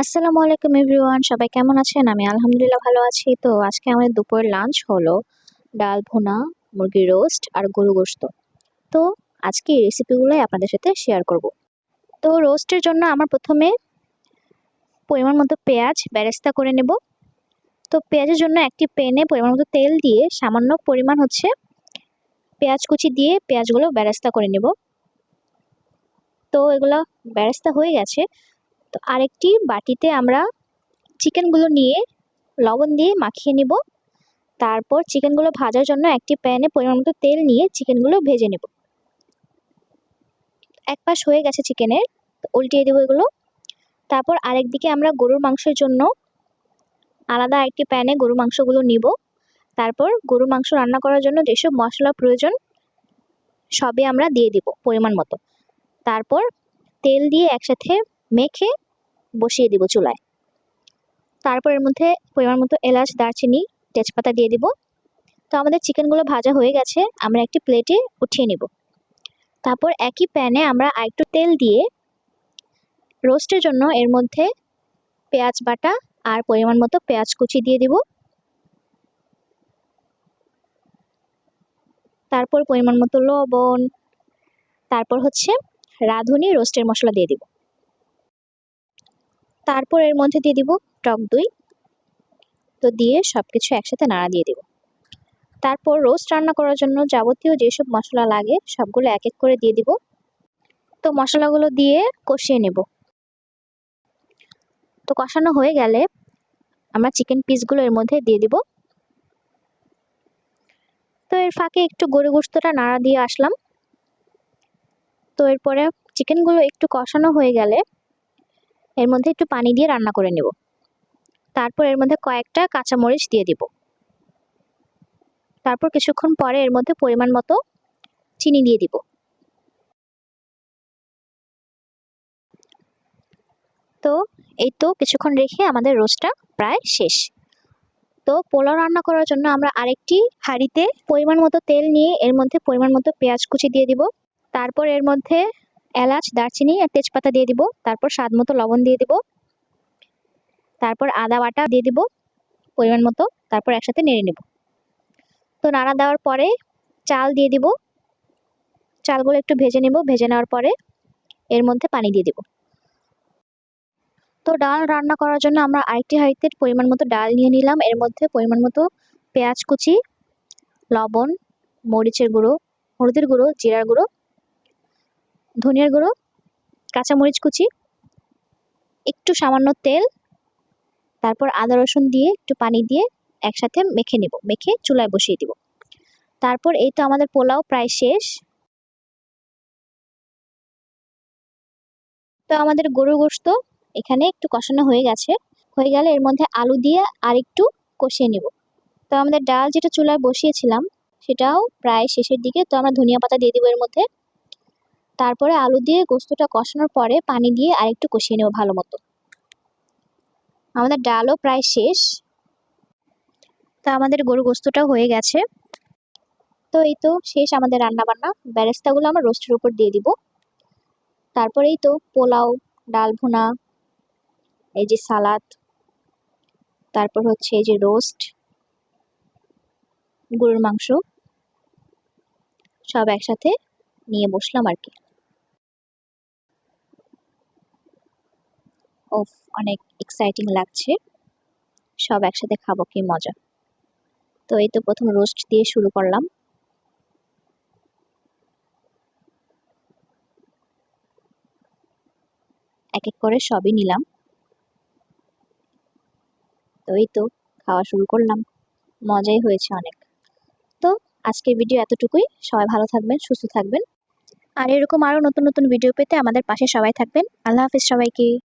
আসসালামু আলাইকুম এভরিওয়ান, সবাই কেমন আছেন? আমি আলহামদুলিল্লাহ ভালো আছি। তো আজকে আমাদের দুপুরের লাঞ্চ হলো ডাল ভুনা, মুরগির রোস্ট আর গরু গোস্ত তো আজকে এই রেসিপিগুলোই আপনাদের সাথে শেয়ার করব। তো রোস্টের জন্য আমার প্রথমে পরিমাণ মতো পেঁয়াজ বেরেস্তা করে নেব। তো পেঁয়াজের জন্য একটি প্যানে পরিমাণ মতো তেল দিয়ে সামান্য পরিমাণ হচ্ছে পেঁয়াজ কুচি দিয়ে পেঁয়াজগুলো বেরেস্তা করে নেব। তো এগুলো বেরেস্তা হয়ে গেছে। তো আরেকটি বাটিতে আমরা চিকেনগুলো নিয়ে লবণ দিয়ে মাখিয়ে নিব। তারপর চিকেনগুলো ভাজার জন্য একটি প্যানে পরিমাণ মতো তেল নিয়ে চিকেনগুলো ভেজে নেব। এক পাশ হয়ে গেছে চিকেনের উল্টিয়ে দেবো এগুলো। তারপর আরেক দিকে আমরা গরুর মাংসের জন্য আলাদা একটি প্যানে গরু মাংসগুলো নিব। তারপর গরু মাংস রান্না করার জন্য যেসব মশলা প্রয়োজন, সবই আমরা দিয়ে দিব পরিমাণ মতো। তারপর তেল দিয়ে একসাথে মেখে বসিয়ে দিব চুলায়। তারপর এর মধ্যে পরিমাণ মতো এলাচ, দারচিনি, তেজপাতা দিয়ে দিব। তো আমাদের চিকেনগুলো ভাজা হয়ে গেছে, আমরা একটি প্লেটে উঠিয়ে নেব। তারপর একই প্যানে আমরা আরেকটু তেল দিয়ে রোস্টের জন্য এর মধ্যে পেঁয়াজ বাটা আর পরিমাণ মতো পেঁয়াজ কুচি দিয়ে দিব। তারপর পরিমাণ মতো লবণ, তারপর হচ্ছে রাঁধুনি রোস্টের মশলা দিয়ে দিব। তারপর এর মধ্যে দিয়ে দিব টক দই। তো দিয়ে সব কিছু একসাথে নাড়া দিয়ে দিব। তারপর রোস্ট রান্না করার জন্য যাবতীয় যেসব মশলা লাগে সবগুলো এক এক করে দিয়ে দিব। তো মশলাগুলো দিয়ে কষিয়ে নেব। তো কষানো হয়ে গেলে আমরা চিকেন পিসগুলো এর মধ্যে দিয়ে দিব। তো এর ফাঁকে একটু গরু গোস্তটা নাড়া দিয়ে আসলাম। তো এরপরে চিকেনগুলো একটু কষানো হয়ে গেলে এর মধ্যে একটু পানি দিয়ে রান্না করে নেব। তারপর এর মধ্যে কয়েকটা কাঁচামরিচ দিয়ে দিব। তারপর কিছুক্ষণ পরে এর মধ্যে পরিমাণ মতো চিনি দিয়ে দিব। তো এই তো কিছুক্ষণ রেখে আমাদের রোস্টটা প্রায় শেষ। তো পোলাও রান্না করার জন্য আমরা আরেকটি হাঁড়িতে পরিমাণ মতো তেল নিয়ে এর মধ্যে পরিমাণ মতো পেঁয়াজ কুচি দিয়ে দিব। তারপর এর মধ্যে এলাচ, দারচিনি আর তেজপাতা দিয়ে দিব। তারপর স্বাদ মতো লবণ দিয়ে দিব। তারপর আদা বাটা দিয়ে দিব পরিমাণ মতো। তারপর একসাথে নেড়ে নেব। তো নাড়া দেওয়ার পরে চাল দিয়ে দিব। চালগুলো একটু ভেজে নেব। ভেজে নেওয়ার পরে এর মধ্যে পানি দিয়ে দিব। তো ডাল রান্না করার জন্য আমরা আরেকটি হাঁড়িতে পরিমাণ মতো ডাল নিয়ে নিলাম। এর মধ্যে পরিমাণ মতো পেঁয়াজ কুচি, লবণ, মরিচের গুঁড়ো, হলুদের গুঁড়ো, জিরার গুঁড়ো ধনিয়ার গুঁড়ো, কাঁচামরিচ কুচি, একটু সামান্য তেল, তারপর আদা রসুন দিয়ে একটু পানি দিয়ে একসাথে মেখে নেব, মেখে চুলায় বসিয়ে দিব। তারপর এই তো আমাদের পোলাও প্রায় শেষ। তো আমাদের গরুর গোস্ত এখানে একটু কষানো হয়ে গেছে। হয়ে গেলে এর মধ্যে আলু দিয়ে আর একটু কষিয়ে নেব। তো আমাদের ডাল যেটা চুলায় বসিয়েছিলাম, সেটাও প্রায় শেষের দিকে। তো আমরা ধনিয়া পাতা দিয়ে দেবো এর মধ্যে। তারপরে আলু দিয়ে গোস্তটা কষানোর পরে পানি দিয়ে আরেকটু কষিয়ে নেব ভালো মতো। আমাদের ডালও প্রায় শেষ। তো আমাদের গরু গোস্তটা হয়ে গেছে। তো এই তো শেষ আমাদের রান্না বান্না ব্যারেস্তাগুলো আমরা রোস্টের উপর দিয়ে দিব। তারপরেই তো পোলাও, ডাল ভুনা, এই যে সালাদ, তারপর হচ্ছে এই যে রোস্ট, গরুর মাংস, সব একসাথে নিয়ে বসলাম আর কি। ওফ, অনেক এক্সাইটিং লাগছে। সব একসাথে খাব, কি মজা। তো এই তো প্রথম রোস্ট দিয়ে শুরু করলাম। এক এক করে সবই নিলাম। তো এই তো খাওয়া শুরু করলাম। মজাই হয়েছে অনেক। তো আজকের ভিডিও এতটুকুই। সবাই ভালো থাকবেন, সুস্থ থাকবেন। আর এরকম আরও নতুন নতুন ভিডিও পেতে আমাদের পাশে সবাই থাকবেন। আল্লাহ হাফিজ সবাইকে।